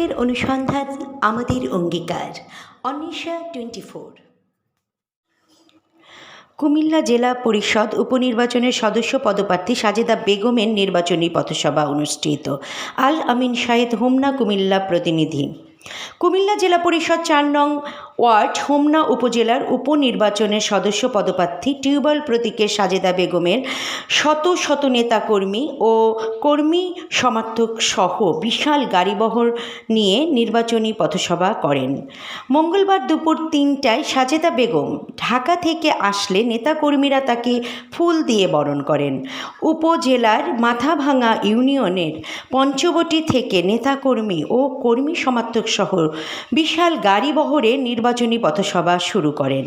সত্যের অনুসন্ধান আমাদের অঙ্গীকার, অনিশা টোয়েন্টি ফোর কুমিল্লা জেলা পরিষদ উপনির্বাচনের সদস্য পদপ্রার্থী সাজেদা বেগমের নির্বাচনী পথসভা অনুষ্ঠিত। আল আমিন শাহেদ হোমনা কুমিল্লা প্রতিনিধি। কুমিল্লা জেলা পরিষদ চার নং ওয়ার্ড হোমনা উপজেলার উপনির্বাচনের সদস্য পদপ্রার্থী টিউবওয়েল প্রতীকের সাজেদা বেগমের শত শত নেতাকর্মী ও কর্মী সমর্থক সহ বিশাল গাড়িবহর নিয়ে নির্বাচনী পথসভা করেন। মঙ্গলবার দুপুর তিনটায় সাজেদা বেগম ঢাকা থেকে আসলে নেতাকর্মীরা তাকে ফুল দিয়ে বরণ করেন। উপজেলার মাথাভাঙা ইউনিয়নের পঞ্চবটি থেকে নেতাকর্মী ও কর্মী সমর্থক সহ বিশাল গাড়িবহরে নির্বাচনী পথসভা শুরু করেন।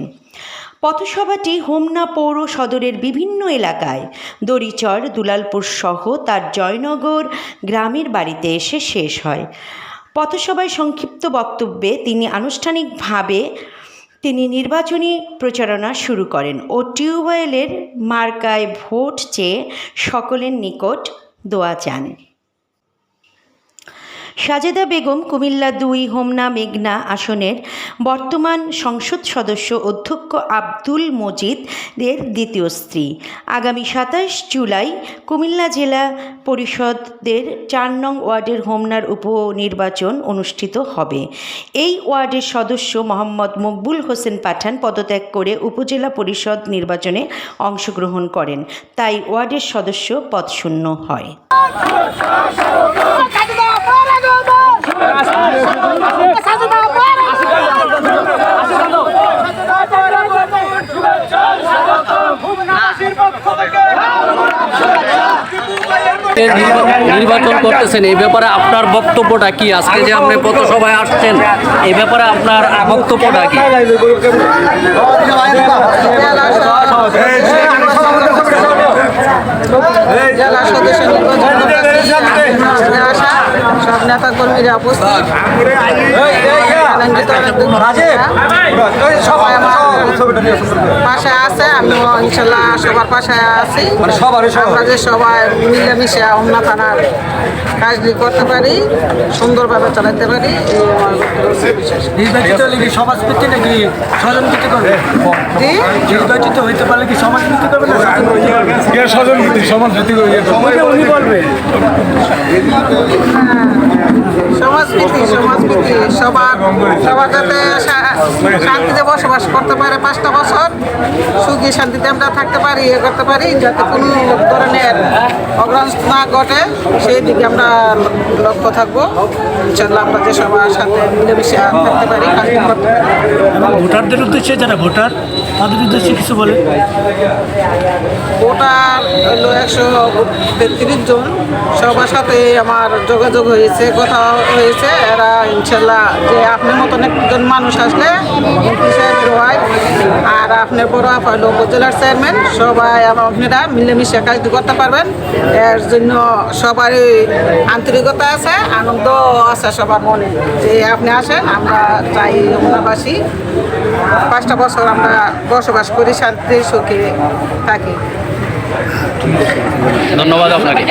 পথসভাটি হোমনা পৌর সদরের বিভিন্ন এলাকায় দড়িচর, দুলালপুর সহ তার জয়নগর গ্রামের বাড়িতে এসে শেষ হয়। পথসভায় সংক্ষিপ্ত বক্তব্যে তিনি আনুষ্ঠানিকভাবে তিনি নির্বাচনী প্রচারণা শুরু করেন ও টিউবওয়েলের মার্কায় ভোট চেয়ে সকলের নিকট দোয়া চান। সাজেদা বেগম কুমিল্লা দুই হোমনা মেঘনা আসনের বর্তমান সংসদ সদস্য অধ্যক্ষ আব্দুল মজিদের দ্বিতীয় স্ত্রী। আগামী সাতাশ জুলাই কুমিল্লা জেলা পরিষদের চার নং ওয়ার্ডের হোমনার উপনির্বাচন অনুষ্ঠিত হবে। এই ওয়ার্ডের সদস্য মোহাম্মদ মকবুল হোসেন পাঠান পদত্যাগ করে উপজেলা পরিষদ নির্বাচনে অংশগ্রহণ করেন। তাই ওয়ার্ডের সদস্য পদশূন্য হয়। এর নির্বাচন করতেছেন, এই ব্যাপারে আপনার বক্তব্যটা কি? আজকে যে আপনি পথসভায় আসছেন, এই ব্যাপারে আপনার বক্তব্যটা কি? জেলা সদস্য নির্বাচন সব নেতা কর্মীরা পাশে আছে আমি ইনশাল্লাহ সবার পাশে আছি আমরা যে সবাই মিলেমিশে অন্য থানার কাজটি করতে পারি সুন্দরভাবে চালাতে পারি নির্বাচিত হলে কি সমাজভিত্তি নাকি স্বজনভিত্তি করবে জি নির্বাচিত হইতে পারলে কি সমাজভিত্তি করবে সমাজনীতি সমাজনীতি। সবার সবার সাথে শান্তিতে বসবাস করতে পারে পাঁচটা বছর সুখী শান্তিতে আমরা থাকতে পারি ইয়ে করতে পারি যাতে কোনো ধরনের অগ্রহণ না ঘটে সেই দিকে আমরা লক্ষ্য থাকব। ইনশাল্লাহ আমরা যে সবার সাথে মিলেমিশে থাকতে পারি করতে পারি। ভোটারদের উদ্দেশ্যে যারা ভোটার তাদের উদ্দেশ্যে কিছু বলে ভোটার হলো একশো তেত্রিশ জন। সবার সাথে আমার যোগাযোগ হয়েছে কথা হয়েছে। এরা ইনশাল্লাহ যে আপনার মতন একজন মানুষ আসলে আর আপনার বড় আপা হলো উপজেলার চেয়ারম্যান সবাই আমার আপনারা মিলেমিশে কাজটি করতে পারবেন। এর জন্য সবারই আন্তরিকতা আছে আনন্দ আছে সবার মনে। যে আপনি আসেন আমরা চাই যমুনাবাসী পাঁচটা বছর আমরা বসবাস করি শান্তি সুখে থাকি। ধন্যবাদ আপনাকে।